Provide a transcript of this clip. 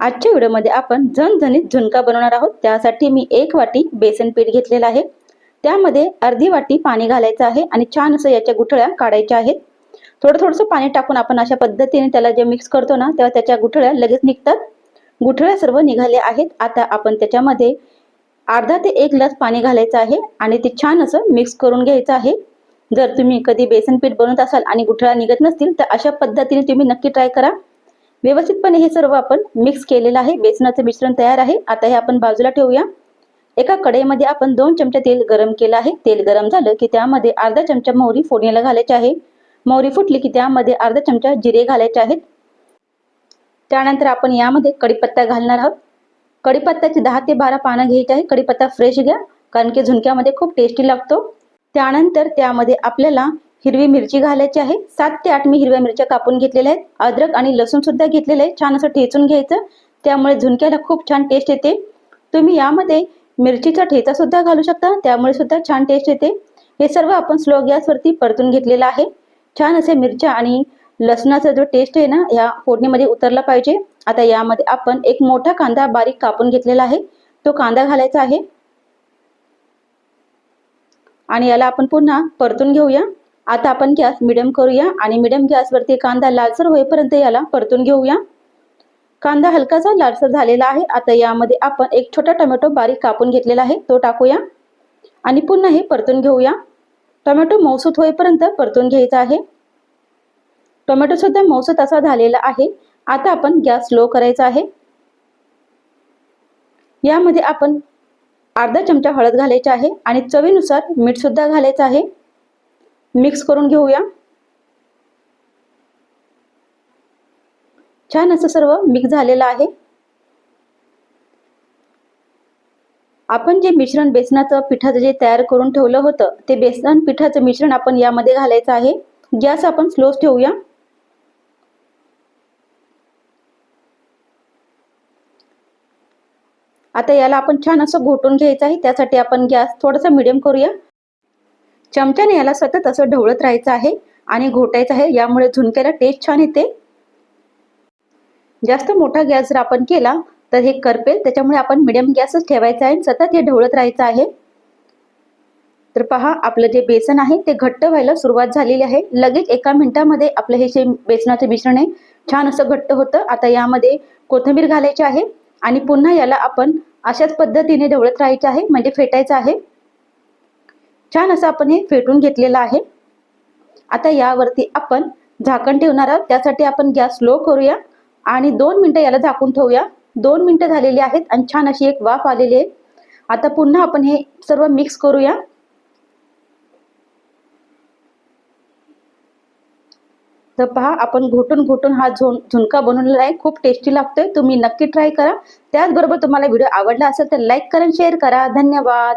आजच्या व्हिडिओमध्ये आपण झणझणीत झुणका बनवणार आहोत. त्यासाठी मी एक वाटी बेसन पीठ घेतलेलं आहे. त्यामध्ये अर्धी वाटी पाणी घालायचं आहे आणि छान असं याच्या गुठळ्या काढायच्या आहेत. थोडं थोडंसं पाणी टाकून आपण अशा पद्धतीने त्याला जे मिक्स करतो ना तेव्हा त्याच्या गुठळ्या लगेच निघतात. गुठळ्या सर्व निघाल्या आहेत. आता आपण त्याच्यामध्ये अर्धा ते एक ग्लास पाणी घालायचं आहे आणि ते छान असं मिक्स करून घ्यायचं आहे. जर तुम्ही कधी बेसन पीठ बनवत असाल आणि गुठळ्या निघत नसतील तर अशा पद्धतीने तुम्ही नक्की ट्राय करा. व्यवस्थितपणे हे सर्व आपण मिक्स केलेलं आहे. बेसनाचं मिश्रण तयार आहे. आता हे आपण बाजूला ठेवूया. एका कढईमध्ये आपण दोन चमचे तेल गरम केलं आहे. तेल गरम झालं की त्यामध्ये अर्धा चमचा मोहरी फोडणीला घालायची आहे. मोहरी फुटली की त्यामध्ये अर्धा चमचा जिरे घालायचे आहेत. त्यानंतर आपण यामध्ये कढीपत्ता घालणार आहोत. कढीपत्त्याचे दहा ते बारा पानं घ्यायचे आहे. कढीपत्ता फ्रेश घ्या कारण की झुणक्यामध्ये खूप टेस्टी लागतो. त्यानंतर त्यामध्ये आपल्याला हिरवी मिरची घालायची आहे. सात ते आठ मी हिरव्या मिरच्या कापून घेतलेल्या आहेत. अद्रक आणि लसूण सुद्धा घेतलेलं आहे. छान असं ठेचून घ्यायचं. त्यामुळे झुणक्याला खूप छान टेस्ट येते. तुम्ही यामध्ये मिरचीचा ठेचा सुद्धा घालू शकता. त्यामुळे सुद्धा छान टेस्ट येते. हे सर्व आपण स्लो गॅसवरती परतून घेतलेलं आहे. छान असे मिरच्या आणि लसणाचा जो टेस्ट आहे ना या फोडणीमध्ये उतरला पाहिजे. आता यामध्ये आपण एक मोठा कांदा बारीक कापून घेतलेला आहे. तो कांदा घालायचा आहे. आणि याला आपण पुन्हा परतून घेऊया. आता आपण गॅस मिडियम करूया आणि मिडियम गॅसवरती कांदा लालसर होईपर्यंत याला परतून घेऊया. कांदा हलकासा लालसर झालेला आहे. आता यामध्ये आपण एक छोटा टोमॅटो बारीक कापून घेतलेला आहे. तो टाकूया आणि पुन्हा हे परतून घेऊया. टोमॅटो मौसूत होईपर्यंत परतून घ्यायचा आहे. टोमॅटो सुद्धा मौसूत असा झालेला आहे. आता आपण गॅस स्लो करायचा आहे. यामध्ये आपण अर्धा चमचा हळद घालायची आहे आणि चवीनुसार मीठसुद्धा घालायचं आहे. मिक्स करून घेऊया. छान असं सर्व मिक्स झालेलं आहे. आपण जे मिश्रण बेसनाचं पिठाचं जे तयार करून ठेवलं होतं ते बेसन पिठाचं मिश्रण आपण यामध्ये घालायचं आहे. गॅस आपण स्लोच ठेवूया. आता याला आपण छान असं घोटून घ्यायचं आहे. त्यासाठी आपण गॅस थोडासा मिडियम करूया. चमच्याने याला सतत असं ढवळत राहायचं आहे आणि घोटायचं आहे यामुळे झुणक्याला टेस्ट छान येते. जास्त मोठा गॅस जर आपण केला तर हे करपेल त्याच्यामुळे आपण मिडियम गॅसच ठेवायचा आहे सतत हे ढवळत राहायचं आहे. तर पहा आपलं जे बेसन आहे ते घट्ट व्हायला सुरुवात झालेली आहे. लगेच एका मिनिटामध्ये आपलं हे जे बेसनाचं मिश्रण आहे छान असं घट्ट होतं. आता यामध्ये कोथिंबीर घालायची आहे आणि पुन्हा याला आपण अशाच पद्धतीने ढवळत राहायचं आहे म्हणजे फेटायचं आहे. छान असं आपण हे फेटून घेतलेलं आहे. आता यावरती आपण झाकण ठेवणार आहोत. त्यासाठी आपण गॅस स्लो करूया आणि दोन मिनटं याला झाकून ठेवूया. दोन मिनटं झालेली आहेत आणि छान अशी एक वाफ आलेली आहे. आता पुन्हा आपण हे सर्व मिक्स करूया. तर पहा आपण घोटून घोटून हा झोन झुणका बनवलेला आहे. खूप टेस्टी लागतोय. तुम्ही नक्की ट्राय करा. त्याचबरोबर तुम्हाला व्हिडिओ आवडला असेल तर लाईक करा शेअर करा. धन्यवाद.